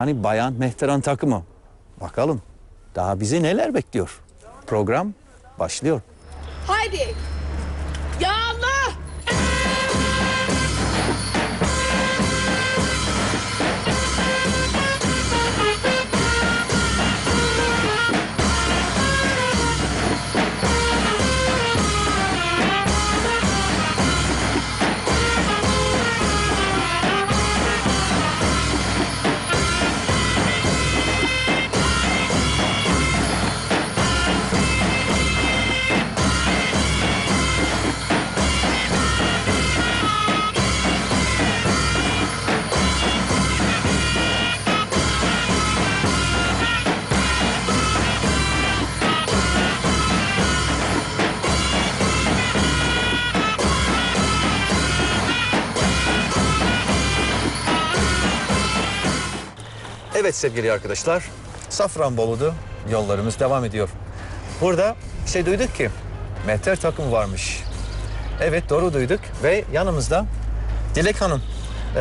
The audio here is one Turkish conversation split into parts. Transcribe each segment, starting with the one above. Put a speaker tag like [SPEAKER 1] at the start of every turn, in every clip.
[SPEAKER 1] Hani bayan mehteran takımı. Bakalım daha bizi neler bekliyor. Program başlıyor.
[SPEAKER 2] Haydi.
[SPEAKER 1] Evet sevgili arkadaşlar, Safranbolu'da yollarımız devam ediyor. Burada şey duyduk ki mehter takımı varmış. Evet doğru duyduk ve yanımızda Dilek Hanım. Ee,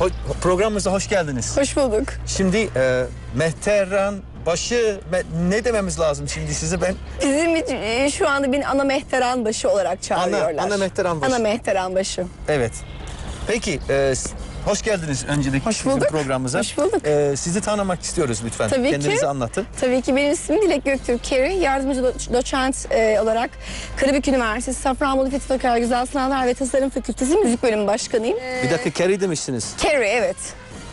[SPEAKER 1] ho- programımıza hoş geldiniz.
[SPEAKER 3] Hoş bulduk.
[SPEAKER 1] Şimdi e, mehteran başı ne dememiz lazım şimdi size ben?
[SPEAKER 3] Bizim e, şu anda beni ana mehteran başı olarak çağırıyorlar.
[SPEAKER 1] ana mehteran başı.
[SPEAKER 3] Ana mehteran başı.
[SPEAKER 1] Evet. Peki e, hoş geldiniz öncelikle
[SPEAKER 3] Hoş
[SPEAKER 1] bizim
[SPEAKER 3] bulduk.
[SPEAKER 1] programımıza.
[SPEAKER 3] Hoş bulduk.
[SPEAKER 1] E, sizi tanımak istiyoruz lütfen.
[SPEAKER 3] Tabii ki.
[SPEAKER 1] Kendinizi anlatın.
[SPEAKER 3] Tabii ki benim ismim Dilek Göktürk Keri. Yardımcı do- doçent e, olarak Karabük Üniversitesi Safranbolu Fethi Toker Güzel Sanatlar ve Tasarım Fakültesi Müzik Bölümü Başkanıyım.
[SPEAKER 1] Bir dakika Kerry demişsiniz.
[SPEAKER 3] Kerry evet.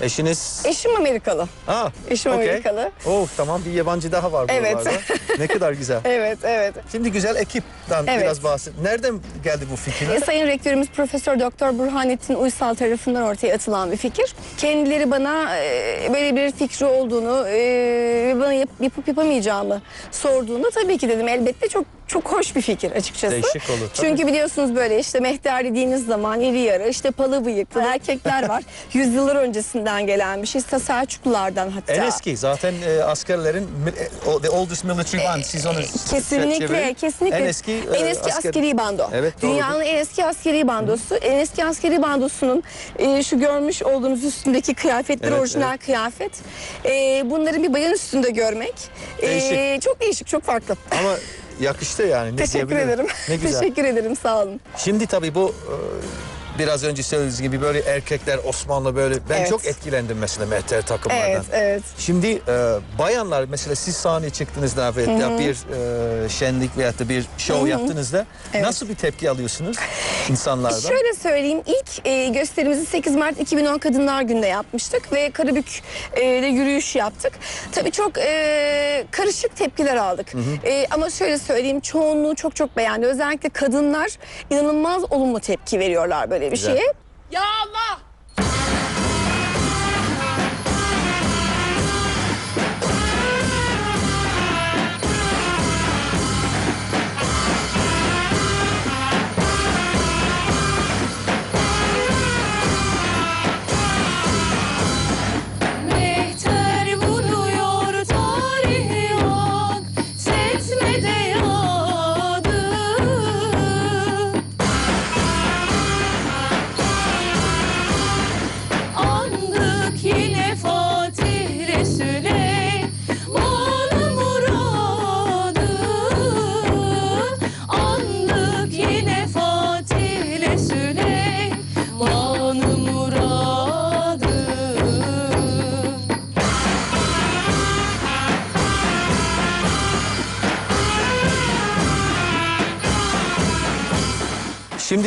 [SPEAKER 1] Eşiniz?
[SPEAKER 3] Eşim Amerikalı.
[SPEAKER 1] Aa,
[SPEAKER 3] Eşim
[SPEAKER 1] okey.
[SPEAKER 3] Amerikalı.
[SPEAKER 1] Oh tamam bir yabancı daha var
[SPEAKER 3] Evet.
[SPEAKER 1] buralarda. ne kadar güzel.
[SPEAKER 3] Evet, evet.
[SPEAKER 1] Şimdi güzel ekipten
[SPEAKER 3] Evet.
[SPEAKER 1] biraz bahset. Nereden geldi bu fikir?
[SPEAKER 3] E, Sayın Rektörümüz Profesör Doktor Burhanettin Uysal tarafından ortaya atılan bir fikir. Kendileri bana e, böyle bir fikri olduğunu ve bana yap, yapıp yapamayacağımı sorduğunda tabii ki dedim elbette çok çok hoş bir fikir açıkçası.
[SPEAKER 1] Değişik olur, tabii.
[SPEAKER 3] Çünkü biliyorsunuz böyle işte mehter dediğiniz zaman iri yarı işte palı bıyıklı erkekler var. Yüzyıllar öncesinden gelen bir şey. Selçuklulardan hatta.
[SPEAKER 1] En eski zaten e, askerlerin e, the oldest military band siz onu
[SPEAKER 3] Kesinlikle,
[SPEAKER 1] çevirin.
[SPEAKER 3] kesinlikle.
[SPEAKER 1] En eski, e,
[SPEAKER 3] en eski
[SPEAKER 1] asker-
[SPEAKER 3] askeri bando.
[SPEAKER 1] Evet, doğrudur.
[SPEAKER 3] Dünyanın en eski askeri bandosu. En eski askeri bandosunun e, şu görmüş olduğunuz üstündeki kıyafetler
[SPEAKER 1] Evet,
[SPEAKER 3] orijinal kıyafet. E, bunların bir bayan üstünde görmek e,
[SPEAKER 1] Değişik.
[SPEAKER 3] çok değişik, çok farklı.
[SPEAKER 1] Ama yakıştı yani. ne
[SPEAKER 3] Teşekkür
[SPEAKER 1] diyebilirim.
[SPEAKER 3] ederim.
[SPEAKER 1] Ne güzel.
[SPEAKER 3] Teşekkür ederim, sağ olun.
[SPEAKER 1] Şimdi tabii bu e, biraz önce söylediğiniz gibi böyle erkekler Osmanlı böyle ben
[SPEAKER 3] Evet.
[SPEAKER 1] çok etkilendim mesela mehter takımlardan.
[SPEAKER 3] Evet, evet.
[SPEAKER 1] Şimdi e, bayanlar mesela siz sahneye çıktığınızda veya bir e, şenlik veya da bir show yaptığınızda nasıl bir tepki alıyorsunuz insanlardan?
[SPEAKER 3] Şöyle söyleyeyim ilk e, gösterimizi 8 Mart 2010 Kadınlar Günü'nde yapmıştık ve Karabük'te yürüyüş yaptık. Tabii çok e, karışık tepkiler aldık. E, ama şöyle söyleyeyim çoğunluğu çok çok beğendi. Özellikle kadınlar inanılmaz olumlu tepki veriyorlar böyle bir
[SPEAKER 1] Güzel.
[SPEAKER 3] şeye.
[SPEAKER 2] Ya Allah.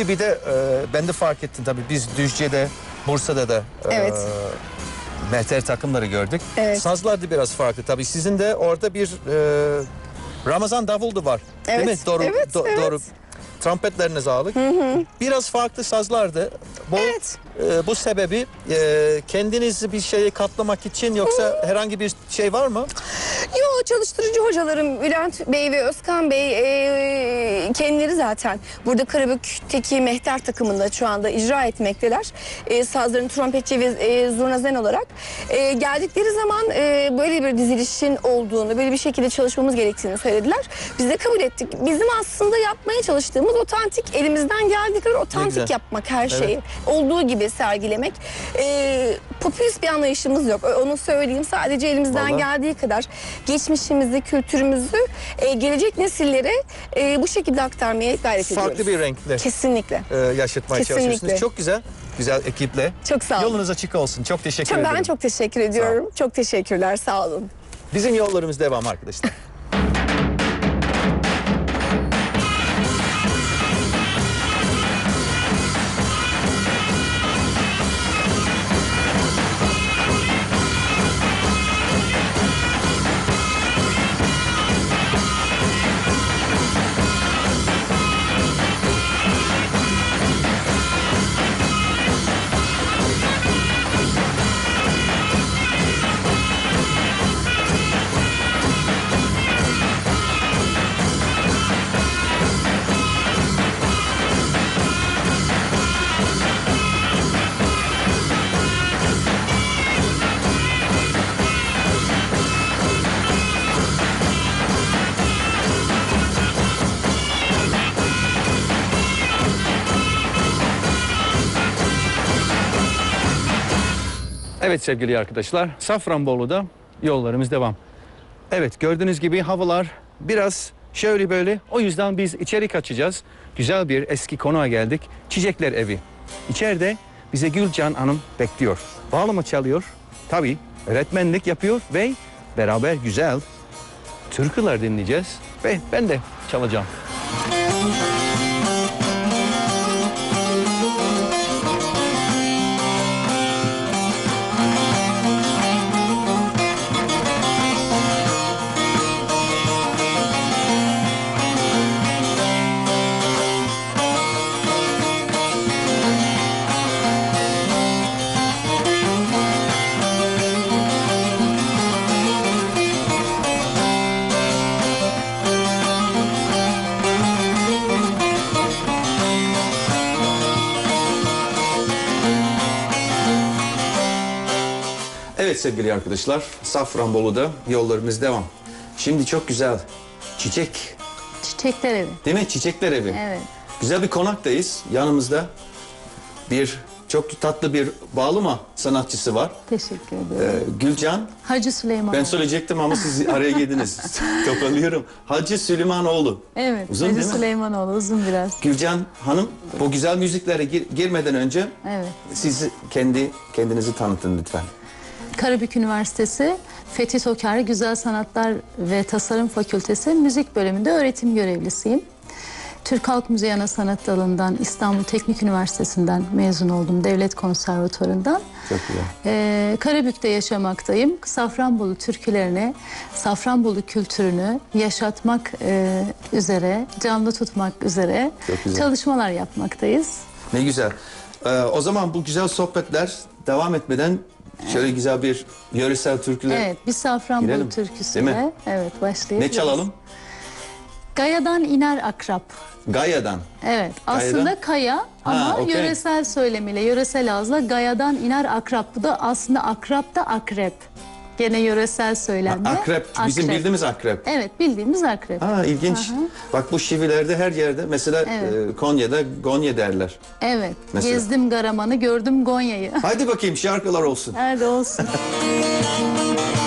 [SPEAKER 1] Bir de e, ben de fark ettim tabii biz Düzce'de, Bursa'da da e,
[SPEAKER 3] Evet.
[SPEAKER 1] mehter takımları gördük.
[SPEAKER 3] Evet.
[SPEAKER 1] Sazlar da biraz farklı tabii. Sizin de orada bir e, Ramazan davuldu var. Değil mi?
[SPEAKER 3] Evet,
[SPEAKER 1] Doğru,
[SPEAKER 3] evet,
[SPEAKER 1] do-
[SPEAKER 3] evet.
[SPEAKER 1] doğru. Trompetlerinizi aldık. Biraz farklı sazlardı. Bu,
[SPEAKER 3] Evet.
[SPEAKER 1] e, bu sebebi e, kendinizi bir şeye katlamak için yoksa herhangi bir şey var mı?
[SPEAKER 3] Yo çalıştırıcı hocalarım Bülent Bey ve Özkan Bey e, kendileri zaten burada Karabük'teki mehter takımında şu anda icra etmekteler. E, sazların trompetçi ve e, zurnazen olarak. E, geldikleri zaman e, böyle bir dizilişin olduğunu, böyle bir şekilde çalışmamız gerektiğini söylediler. Biz de kabul ettik. Bizim aslında yapmaya çalıştığımız otantik, elimizden geldiği kadar otantik yapmak her
[SPEAKER 1] Evet.
[SPEAKER 3] şeyi. Olduğu gibi sergilemek. E, popülist bir anlayışımız yok. Onu söyleyeyim. Sadece elimizden
[SPEAKER 1] Vallahi.
[SPEAKER 3] geldiği kadar geçmişimizi, kültürümüzü e, gelecek nesillere e, bu şekilde aktarmaya gayret ediyoruz.
[SPEAKER 1] Farklı bir renkle
[SPEAKER 3] Kesinlikle.
[SPEAKER 1] e, yaşatmaya
[SPEAKER 3] Kesinlikle.
[SPEAKER 1] çalışıyorsunuz. Çok güzel. Güzel ekiple.
[SPEAKER 3] Çok sağ olun.
[SPEAKER 1] Yolunuz açık olsun. Çok teşekkür
[SPEAKER 3] Çok,
[SPEAKER 1] ederim.
[SPEAKER 3] ben çok teşekkür ediyorum. Çok teşekkürler. Sağ olun.
[SPEAKER 1] Bizim yollarımız devam arkadaşlar. Evet sevgili arkadaşlar, Safranbolu'da yollarımız devam. Evet gördüğünüz gibi havalar biraz şöyle böyle. O yüzden biz içeri kaçacağız. Güzel bir eski konağa geldik. Çiçekler evi. İçeride bize Gülcan Hanım bekliyor. Bağlama çalıyor. Tabii öğretmenlik yapıyor ve beraber güzel türküler dinleyeceğiz. Ve ben de çalacağım. Evet sevgili arkadaşlar, Safranbolu'da yollarımız devam. Şimdi çok güzel çiçek,
[SPEAKER 4] Çiçekler evi.
[SPEAKER 1] değil mi? Çiçekler evi.
[SPEAKER 4] Evet.
[SPEAKER 1] Güzel bir konaktayız. Yanımızda bir çok tatlı bir bağlama sanatçısı var.
[SPEAKER 4] Teşekkür
[SPEAKER 1] Ee,
[SPEAKER 4] ediyorum.
[SPEAKER 1] Gülcan.
[SPEAKER 4] Hacı Süleyman.
[SPEAKER 1] Ben söyleyecektim ama siz araya girdiniz. Toparlıyorum. Hacı Süleymanoğlu.
[SPEAKER 4] Evet.
[SPEAKER 1] Uzun
[SPEAKER 4] Hacı
[SPEAKER 1] değil mi?
[SPEAKER 4] Süleymanoğlu uzun biraz.
[SPEAKER 1] Gülcan Hanım bu güzel müziklere gir- girmeden önce
[SPEAKER 4] Evet.
[SPEAKER 1] siz kendi kendinizi tanıtın lütfen.
[SPEAKER 4] Karabük Üniversitesi Fethi Toker Güzel Sanatlar ve Tasarım Fakültesi Müzik Bölümünde öğretim görevlisiyim. Türk Halk Müziği Ana Sanat Dalı'ndan İstanbul Teknik Üniversitesi'nden mezun oldum. Devlet Konservatuarı'ndan.
[SPEAKER 1] Çok güzel.
[SPEAKER 4] Ee, Karabük'te yaşamaktayım. Safranbolu türkülerini, Safranbolu kültürünü yaşatmak e, üzere, canlı tutmak üzere çalışmalar yapmaktayız.
[SPEAKER 1] Ne güzel. Ee, o zaman bu güzel sohbetler devam etmeden şöyle güzel bir yöresel türküler.
[SPEAKER 4] Evet, bir Safranbolu
[SPEAKER 1] Girelim, değil
[SPEAKER 4] türküsüyle
[SPEAKER 1] mi?
[SPEAKER 4] evet başlayabiliriz.
[SPEAKER 1] Ne çalalım?
[SPEAKER 4] Gayadan iner akrap.
[SPEAKER 1] Gaya'dan.
[SPEAKER 4] Evet,
[SPEAKER 1] Gayadan?
[SPEAKER 4] aslında kaya ama
[SPEAKER 1] okey.
[SPEAKER 4] yöresel söylemiyle, yöresel ağızla gayadan iner akrap. Bu da aslında akrap da akrep. Gene yöresel söylemde.
[SPEAKER 1] Akrep. Bizim
[SPEAKER 4] akrep.
[SPEAKER 1] bildiğimiz akrep.
[SPEAKER 4] Evet, bildiğimiz akrep.
[SPEAKER 1] Ha ilginç. Bak bu şivelerde her yerde mesela
[SPEAKER 4] Evet.
[SPEAKER 1] e, Konya'da Gonya derler.
[SPEAKER 4] Evet,
[SPEAKER 1] Mesela?
[SPEAKER 4] gezdim Garaman'ı, gördüm Gonya'yı.
[SPEAKER 1] Hadi bakayım şarkılar olsun.
[SPEAKER 4] Nerede olsun.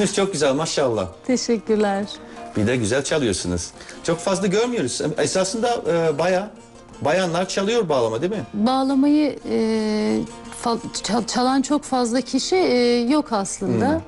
[SPEAKER 1] Sesiniz çok güzel maşallah.
[SPEAKER 4] Teşekkürler.
[SPEAKER 1] Bir de güzel çalıyorsunuz. Çok fazla görmüyoruz. Esasında e, baya bayanlar çalıyor bağlama değil mi?
[SPEAKER 4] Bağlamayı e, çalan çok fazla kişi e, yok aslında.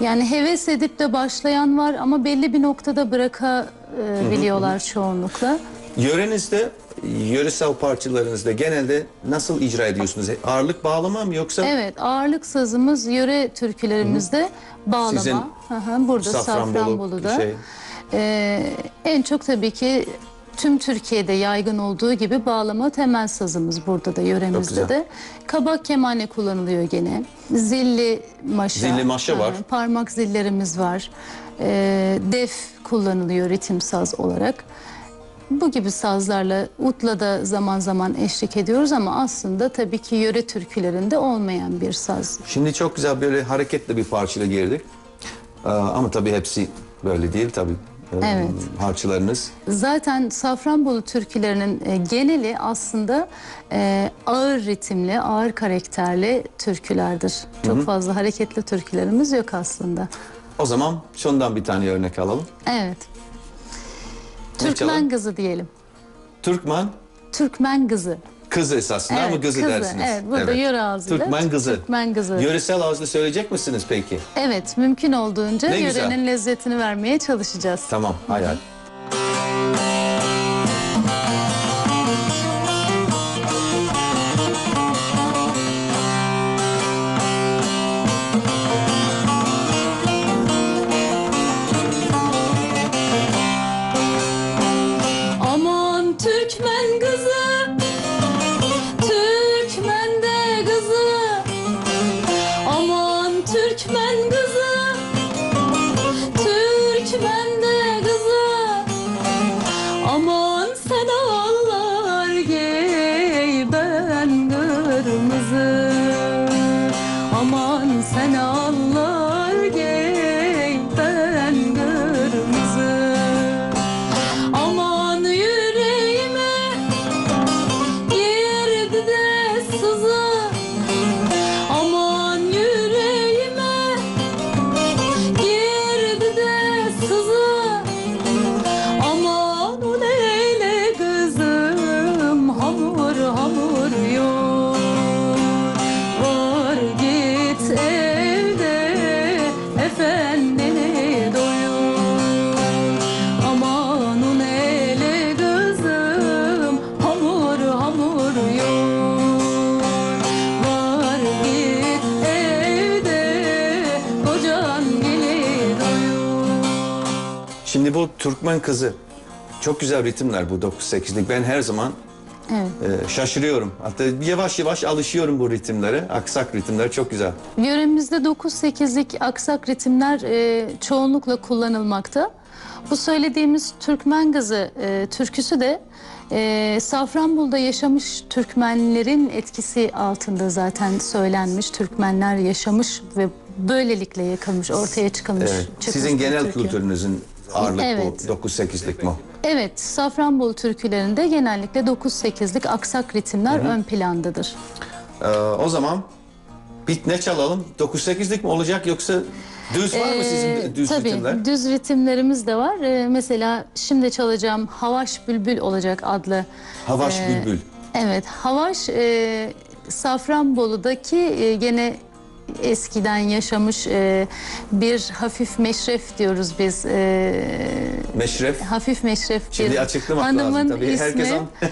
[SPEAKER 4] Yani heves edip de başlayan var ama belli bir noktada bırakabiliyorlar çoğunlukla.
[SPEAKER 1] Yörenizde, yöresel parçalarınızda genelde nasıl icra ediyorsunuz? Ağırlık bağlama mı yoksa
[SPEAKER 4] Evet, ağırlık sazımız yöre türkülerimizde bağlama.
[SPEAKER 1] Sizin
[SPEAKER 4] Hı hı, burada
[SPEAKER 1] Safranbolu
[SPEAKER 4] Safranbolu'da.
[SPEAKER 1] şey?
[SPEAKER 4] Ee, en çok tabii ki tüm Türkiye'de yaygın olduğu gibi bağlama temel sazımız burada da yöremizde de. Kabak kemane kullanılıyor gene. Zilli maşa.
[SPEAKER 1] Zilli maşa var.
[SPEAKER 4] Hı, Parmak zillerimiz var. Ee, def kullanılıyor ritim saz olarak. Bu gibi sazlarla utla da zaman zaman eşlik ediyoruz ama aslında tabii ki yöre türkülerinde olmayan bir saz.
[SPEAKER 1] Şimdi çok güzel böyle hareketli bir parçayla girdik. Ee, ama tabii hepsi böyle değil tabii. Ee,
[SPEAKER 4] Evet.
[SPEAKER 1] Parçalarınız.
[SPEAKER 4] Zaten Safranbolu türkülerinin e, geneli aslında e, ağır ritimli, ağır karakterli türkülerdir. Çok fazla hareketli türkülerimiz yok aslında.
[SPEAKER 1] O zaman şundan bir tane örnek alalım.
[SPEAKER 4] Evet. Türkmen kızı diyelim.
[SPEAKER 1] Türkmen
[SPEAKER 4] Türkmen kızı.
[SPEAKER 1] kızı esasında
[SPEAKER 4] Evet,
[SPEAKER 1] ama kızı,
[SPEAKER 4] kızı.
[SPEAKER 1] dersiniz.
[SPEAKER 4] Evet, burada yöre ağzıyla
[SPEAKER 1] Türkmen kızı.
[SPEAKER 4] Türkmen kızı.
[SPEAKER 1] Yöresel ağızda söyleyecek misiniz peki?
[SPEAKER 4] Evet, mümkün olduğunca
[SPEAKER 1] Ne güzel.
[SPEAKER 4] yörenin lezzetini vermeye çalışacağız.
[SPEAKER 1] Tamam, hayal.
[SPEAKER 5] Aman
[SPEAKER 1] Türkmen kızı. Çok güzel ritimler bu 9-8'lik. Ben her zaman
[SPEAKER 4] Evet.
[SPEAKER 1] e, şaşırıyorum. Hatta yavaş yavaş alışıyorum bu ritimlere. Aksak ritimler çok güzel.
[SPEAKER 4] Yöremizde 9-8'lik aksak ritimler e, çoğunlukla kullanılmakta. Bu söylediğimiz Türkmen Kızı e, türküsü de e, Safranbolu'da yaşamış Türkmenlerin etkisi altında zaten söylenmiş. Türkmenler yaşamış ve böylelikle yakılmış, ortaya çıkılmış.
[SPEAKER 1] Evet.
[SPEAKER 4] çıkmış
[SPEAKER 1] Sizin
[SPEAKER 4] bir
[SPEAKER 1] genel
[SPEAKER 4] türkü.
[SPEAKER 1] kültürünüzün ağırlık
[SPEAKER 4] Evet.
[SPEAKER 1] bu 9-8'lik mi?
[SPEAKER 4] Evet, Safranbolu türkülerinde genellikle 9-8'lik aksak ritimler ön plandadır.
[SPEAKER 1] Ee, o zaman bir ne çalalım? 9-8'lik mi olacak yoksa düz var mı sizin
[SPEAKER 4] Ee,
[SPEAKER 1] düz
[SPEAKER 4] tabii,
[SPEAKER 1] ritimler?
[SPEAKER 4] düz ritimlerimiz de var. Ee, mesela şimdi çalacağım Havaş Bülbül olacak adlı.
[SPEAKER 1] Havaş
[SPEAKER 4] Ee,
[SPEAKER 1] bülbül.
[SPEAKER 4] Evet, Havaş e, Safranbolu'daki e, gene eskiden yaşamış e, bir hafif meşref diyoruz biz. E,
[SPEAKER 1] Meşref.
[SPEAKER 4] hafif meşref
[SPEAKER 1] Şimdi açıklamak
[SPEAKER 4] hanımın
[SPEAKER 1] lazım tabii.
[SPEAKER 4] ismi.
[SPEAKER 1] Herkes, an...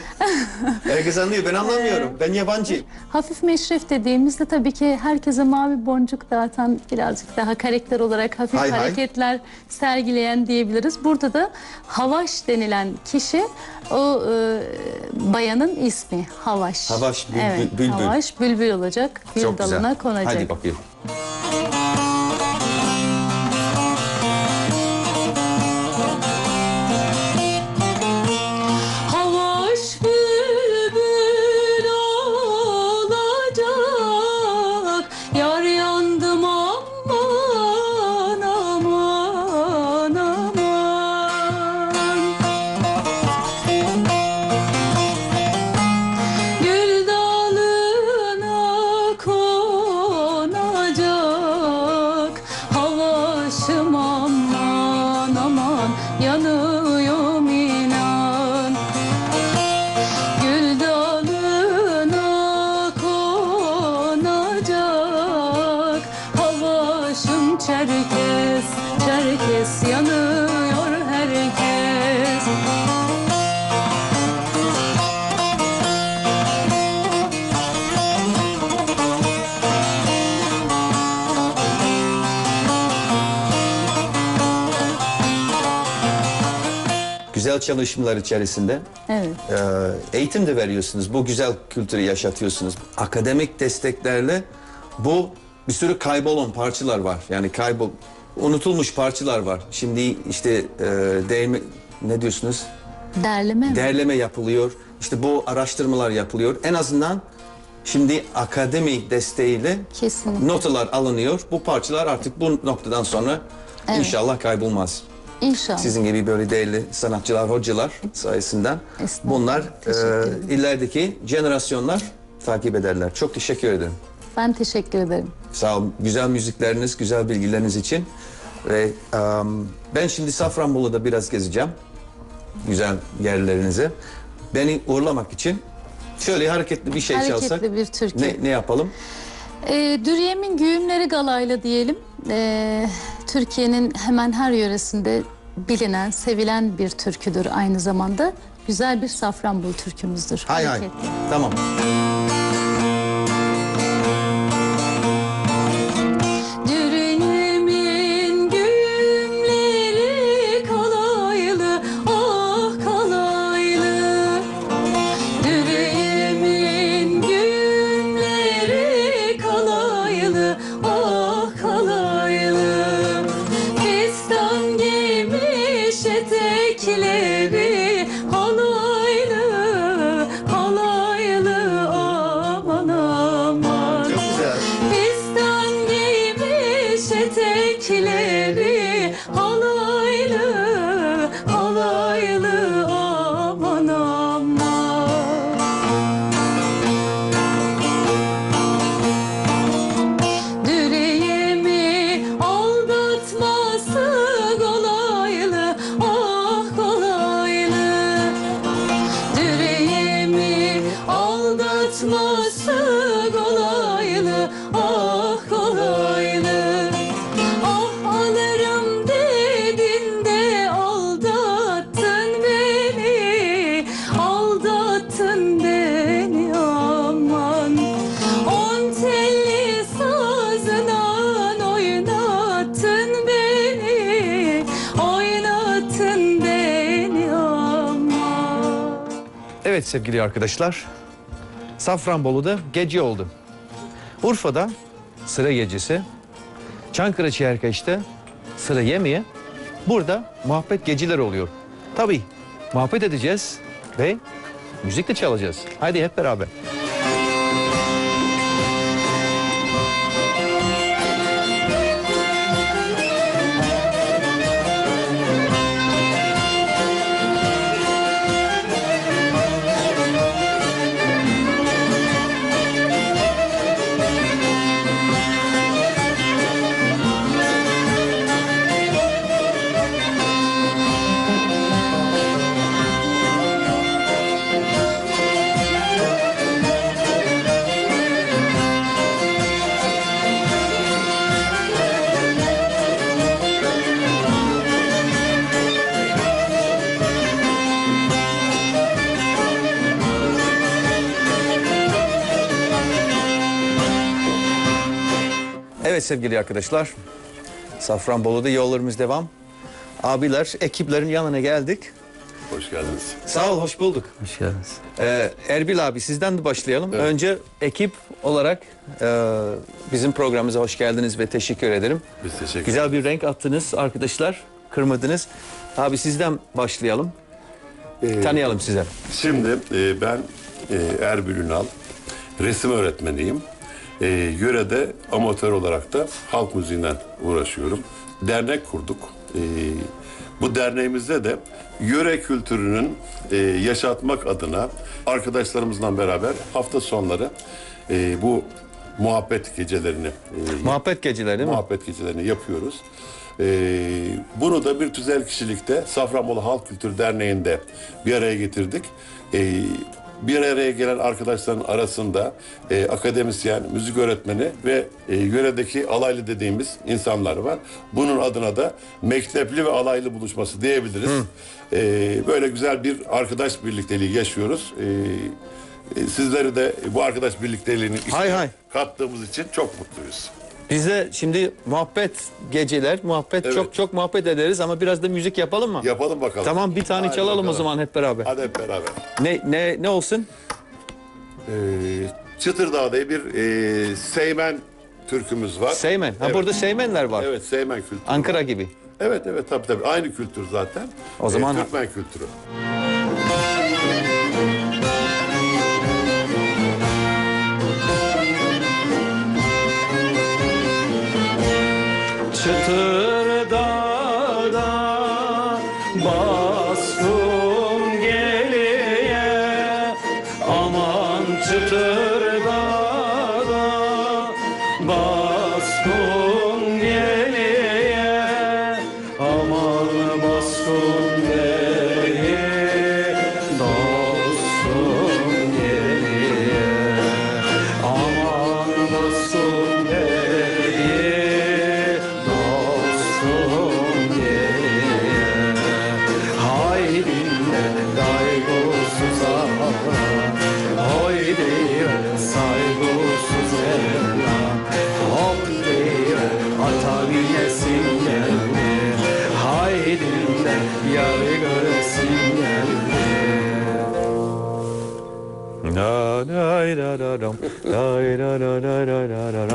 [SPEAKER 1] Herkes anlıyor. Ben anlamıyorum. Ben yabancı.
[SPEAKER 4] Hafif meşref dediğimizde tabii ki herkese mavi boncuk dağıtan birazcık daha karakter olarak hafif
[SPEAKER 1] Hay hay.
[SPEAKER 4] hareketler sergileyen diyebiliriz. Burada da Havaş denilen kişi o e, bayanın ismi Havaş.
[SPEAKER 1] Havaş Bülbül-
[SPEAKER 4] evet,
[SPEAKER 1] Bülbül.
[SPEAKER 4] Havaş bülbül olacak. Gül
[SPEAKER 1] Çok
[SPEAKER 4] dalına
[SPEAKER 1] güzel.
[SPEAKER 4] konacak.
[SPEAKER 1] Hadi bakayım.
[SPEAKER 5] Havaş
[SPEAKER 1] Güzel çalışmalar içerisinde
[SPEAKER 6] Evet.
[SPEAKER 1] e, eğitim de veriyorsunuz. Bu güzel kültürü yaşatıyorsunuz. Akademik desteklerle bu bir sürü kaybolan parçalar var. Yani kaybol unutulmuş parçalar var. Şimdi işte e, değme, ne diyorsunuz?
[SPEAKER 6] Derleme mi?
[SPEAKER 1] Derleme yapılıyor. İşte bu araştırmalar yapılıyor. En azından şimdi akademi desteğiyle
[SPEAKER 6] Kesinlikle.
[SPEAKER 1] notalar alınıyor. Bu parçalar artık bu noktadan sonra
[SPEAKER 6] Evet.
[SPEAKER 1] inşallah kaybolmaz.
[SPEAKER 6] İnşallah.
[SPEAKER 1] Sizin gibi böyle değerli sanatçılar, hocalar sayesinden bunlar e, ilerideki jenerasyonlar takip ederler. Çok teşekkür ederim.
[SPEAKER 6] Ben teşekkür ederim.
[SPEAKER 1] Sağ olun. Güzel müzikleriniz, güzel bilgileriniz için. Ve em, ben şimdi Safranbolu'da biraz gezeceğim. Güzel yerlerinizi. Beni uğurlamak için şöyle hareketli bir şey
[SPEAKER 6] Hareketli
[SPEAKER 1] çalsak.
[SPEAKER 6] bir türkü.
[SPEAKER 1] Ne, ne yapalım?
[SPEAKER 6] Ee, Dürüyem'in Güğümleri Galayla diyelim. Ee, Türkiye'nin hemen her yöresinde bilinen, sevilen bir türküdür aynı zamanda. Güzel bir Safranbolu türkümüzdür.
[SPEAKER 1] Hay hay.
[SPEAKER 6] Hareketli.
[SPEAKER 1] Tamam.
[SPEAKER 4] Etekleri halaylı,
[SPEAKER 1] sevgili arkadaşlar. Safranbolu'da gece oldu. Urfa'da sıra gecesi. Çankırı Çerkeş'te sıra yemeği. Burada muhabbet geceleri oluyor. Tabii muhabbet edeceğiz ve müzik de çalacağız. Haydi hep beraber. Evet sevgili arkadaşlar. Safranbolu'da yollarımız devam. Abiler, ekiplerin yanına geldik.
[SPEAKER 7] Hoş geldiniz.
[SPEAKER 1] Sağ ol, hoş bulduk.
[SPEAKER 8] Hoş geldiniz.
[SPEAKER 1] Ee, Erbil abi sizden de başlayalım. Önce ekip olarak e, bizim programımıza hoş geldiniz ve teşekkür ederim.
[SPEAKER 7] Biz teşekkür
[SPEAKER 1] Güzel bir renk attınız arkadaşlar, kırmadınız. Abi sizden başlayalım. Tanıyalım size.
[SPEAKER 7] Şimdi e, ben e, Erbil Ünal, resim öğretmeniyim. E, yörede amatör olarak da halk müziğinden uğraşıyorum. Dernek kurduk. E, bu derneğimizde de yöre kültürünün e, yaşatmak adına arkadaşlarımızla beraber hafta sonları e, bu muhabbet gecelerini e,
[SPEAKER 1] Muhabbet geceleri değil mi?
[SPEAKER 7] muhabbet gecelerini yapıyoruz. Ee, bunu da bir tüzel kişilikte Safranbolu Halk Kültür Derneği'nde bir araya getirdik. Ee, bir araya gelen arkadaşların arasında e, akademisyen, müzik öğretmeni ve e, yöredeki alaylı dediğimiz insanlar var. Bunun adına da mektepli ve alaylı buluşması diyebiliriz. E, böyle güzel bir arkadaş birlikteliği yaşıyoruz. E, e, sizleri de bu arkadaş birlikteliğinin içine
[SPEAKER 1] Hay hay.
[SPEAKER 7] kattığımız için çok mutluyuz.
[SPEAKER 1] Biz de şimdi muhabbet geceler, muhabbet
[SPEAKER 7] Evet.
[SPEAKER 1] çok çok muhabbet ederiz ama biraz da müzik yapalım mı?
[SPEAKER 7] Yapalım bakalım.
[SPEAKER 1] Tamam bir tane
[SPEAKER 7] Hadi
[SPEAKER 1] çalalım o
[SPEAKER 7] bakalım.
[SPEAKER 1] zaman hep beraber.
[SPEAKER 7] Hadi hep beraber.
[SPEAKER 1] Ne ne ne olsun?
[SPEAKER 7] Ee, Çıtırdağ diye bir e, Seymen türkümüz var.
[SPEAKER 1] Seymen. Ha
[SPEAKER 7] Evet.
[SPEAKER 1] burada Seymenler var.
[SPEAKER 7] Evet Seymen kültürü.
[SPEAKER 1] Ankara gibi.
[SPEAKER 7] Evet evet tabii tabii aynı kültür zaten.
[SPEAKER 1] O zaman-
[SPEAKER 7] Ee, Türkmen kültürü.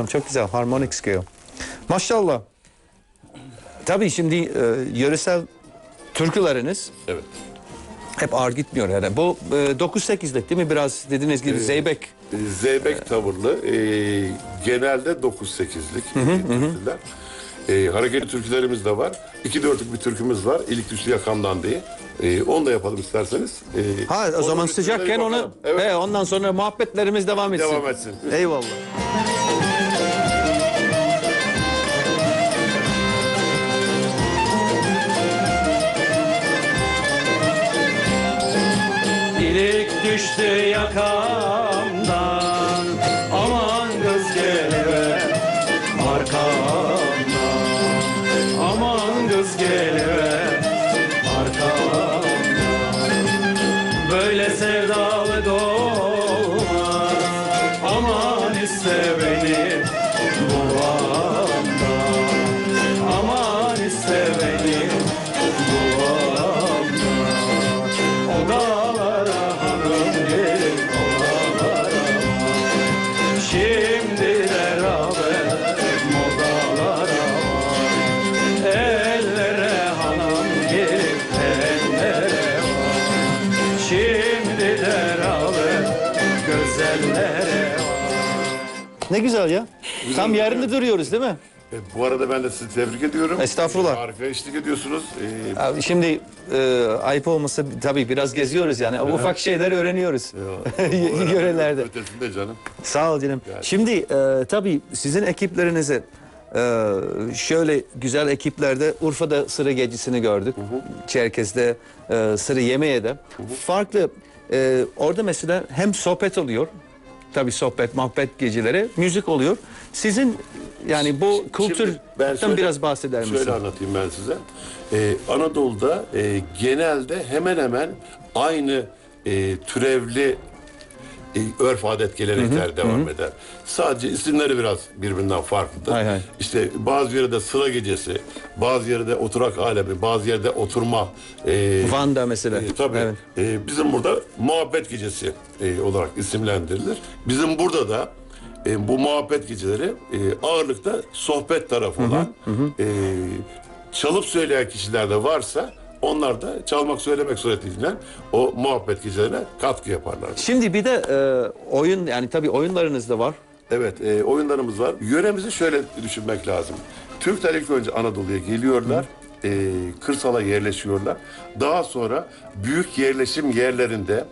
[SPEAKER 1] Çok güzel harmonik scale. Maşallah. Tabii şimdi e, yöresel türküleriniz
[SPEAKER 7] Evet.
[SPEAKER 1] hep ağır gitmiyor herhalde. Bu e, 9-8'lik değil mi? Biraz dediğiniz gibi zeybek.
[SPEAKER 7] Ee, Zeybek tavırlı e, genelde 9-8'lik türküler. E, hareketli türkülerimiz de var. 2 dörtlük bir türkümüz var. İlik düştü yakamdan diye. E, onu da yapalım isterseniz. E,
[SPEAKER 1] Ha o
[SPEAKER 7] onu
[SPEAKER 1] zaman sıcakken onu.
[SPEAKER 7] Evet.
[SPEAKER 1] he, ondan sonra muhabbetlerimiz devam etsin.
[SPEAKER 7] Devam etsin.
[SPEAKER 1] Eyvallah.
[SPEAKER 9] İlik düştü yakamdan Aman kız geliver arkamdan
[SPEAKER 1] Ne güzel ya. Tam yerinde duruyoruz değil mi?
[SPEAKER 7] E, bu arada ben de sizi tebrik ediyorum.
[SPEAKER 1] Estağfurullah.
[SPEAKER 7] Harika eşlik ediyorsunuz. E,
[SPEAKER 1] Abi Şimdi e, ayıp olmasa tabii biraz geziyoruz yani. Ufak şeyler öğreniyoruz. Yörelerde.
[SPEAKER 7] Ötesinde canım.
[SPEAKER 1] Sağ ol canım. Şimdi e, tabii sizin ekiplerinizi e, şöyle güzel ekiplerde Urfa'da Sıra Gecesi'ni gördük. Çerkez'de e, Sıra Yemeğe'de. Farklı e, orada mesela hem sohbet oluyor. Tabii sohbet, muhabbet geceleri, müzik oluyor. Sizin yani bu kültürden biraz bahseder misin?
[SPEAKER 7] Şöyle anlatayım ben size. Ee, Anadolu'da e, genelde hemen hemen aynı e, türevli e, örf adet gelenekler devam eder. Sadece isimleri biraz birbirinden farklıdır.
[SPEAKER 1] Hay hay.
[SPEAKER 7] İşte bazı yerde sıra gecesi, bazı yerde oturak alemi, bazı yerde oturma. e,
[SPEAKER 1] Van'da mesela.
[SPEAKER 7] e, tabii.
[SPEAKER 1] Evet.
[SPEAKER 7] E, bizim burada muhabbet gecesi e, olarak isimlendirilir. Bizim burada da e, bu muhabbet geceleri e, ağırlıkta sohbet tarafı olan e, çalıp söyleyen kişiler de varsa onlar da çalmak söylemek suretiyle o muhabbet gecelerine katkı yaparlar.
[SPEAKER 1] Şimdi bir de e, oyun yani tabii oyunlarınız da var.
[SPEAKER 7] Evet, e, oyunlarımız var. Yöremizi şöyle düşünmek lazım. Türkler ilk önce Anadolu'ya geliyorlar, e, kırsala yerleşiyorlar. Daha sonra büyük yerleşim yerlerinde,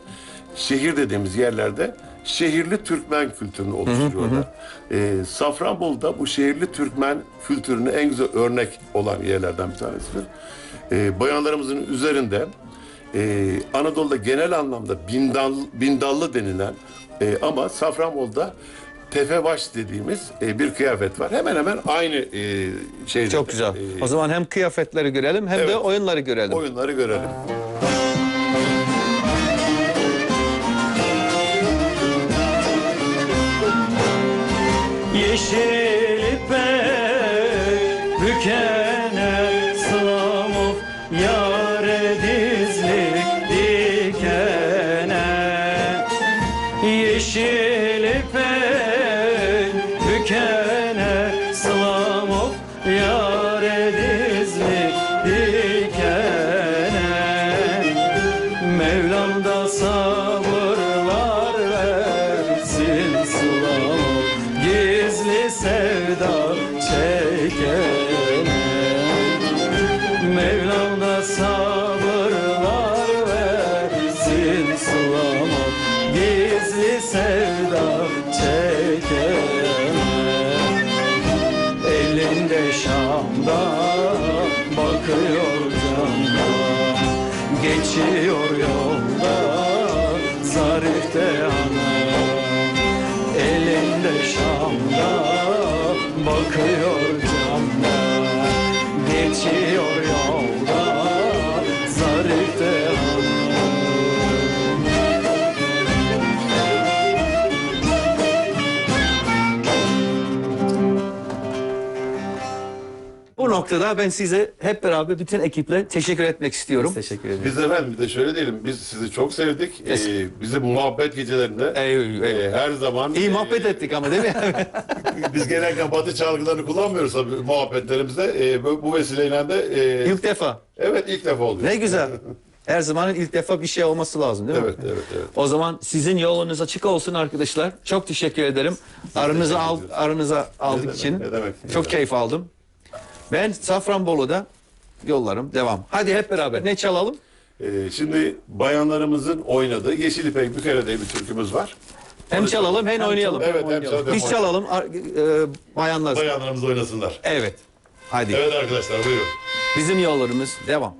[SPEAKER 7] şehir dediğimiz yerlerde şehirli Türkmen kültürünü oluşturuyorlar. E, Safranbolu'da bu şehirli Türkmen kültürüne en güzel örnek olan yerlerden bir tanesidir. E, bayanlarımızın üzerinde
[SPEAKER 9] e, Anadolu'da genel anlamda bindal, bindallı denilen e, ama Safranbolu'da tefebaş dediğimiz e, bir kıyafet var. Hemen hemen aynı e, şeyde.
[SPEAKER 1] Çok güzel.
[SPEAKER 9] e,
[SPEAKER 1] O zaman hem kıyafetleri görelim hem de
[SPEAKER 9] Evet.
[SPEAKER 1] oyunları görelim.
[SPEAKER 9] oyunları görelim.
[SPEAKER 10] ninguém te
[SPEAKER 1] ouve. Noktada ben size hep beraber bütün ekiple teşekkür etmek istiyorum.
[SPEAKER 7] Teşekkür ederim.
[SPEAKER 9] Biz de efendim bir de şöyle diyelim. Biz sizi çok sevdik.
[SPEAKER 1] Yes.
[SPEAKER 9] Ee, bizi muhabbet gecelerinde
[SPEAKER 1] Ey- ey-
[SPEAKER 9] e, her zaman
[SPEAKER 1] İyi
[SPEAKER 9] e,
[SPEAKER 1] muhabbet ettik ama değil mi?
[SPEAKER 9] Biz genellikle batı çalgılarını kullanmıyoruz tabii muhabbetlerimizde. E, bu, bu vesileyle de e,
[SPEAKER 1] İlk defa.
[SPEAKER 9] evet ilk defa oluyor.
[SPEAKER 1] Ne güzel. Her zamanın ilk defa bir şey olması lazım değil mi?
[SPEAKER 9] Evet, evet, evet.
[SPEAKER 1] O zaman sizin yolunuz açık olsun arkadaşlar. Çok teşekkür ederim. Aranıza al,
[SPEAKER 9] ederiz.
[SPEAKER 1] aranıza aldık
[SPEAKER 9] demek,
[SPEAKER 1] için.
[SPEAKER 9] ne demek, ne
[SPEAKER 1] Çok
[SPEAKER 9] demek.
[SPEAKER 1] keyif aldım. Ben Safranbolu'da yollarım devam. Hadi hep beraber ne çalalım?
[SPEAKER 9] E, şimdi bayanlarımızın oynadığı Yeşil İpek Bükere diye bir türkümüz var.
[SPEAKER 1] Hem çalalım hem oynayalım.
[SPEAKER 9] Evet hem çalalım.
[SPEAKER 1] Biz çalalım ar- e, bayanlar.
[SPEAKER 9] Bayanlarımız oynasınlar.
[SPEAKER 1] Evet. Hadi.
[SPEAKER 9] Evet arkadaşlar buyurun.
[SPEAKER 1] Bizim yollarımız devam.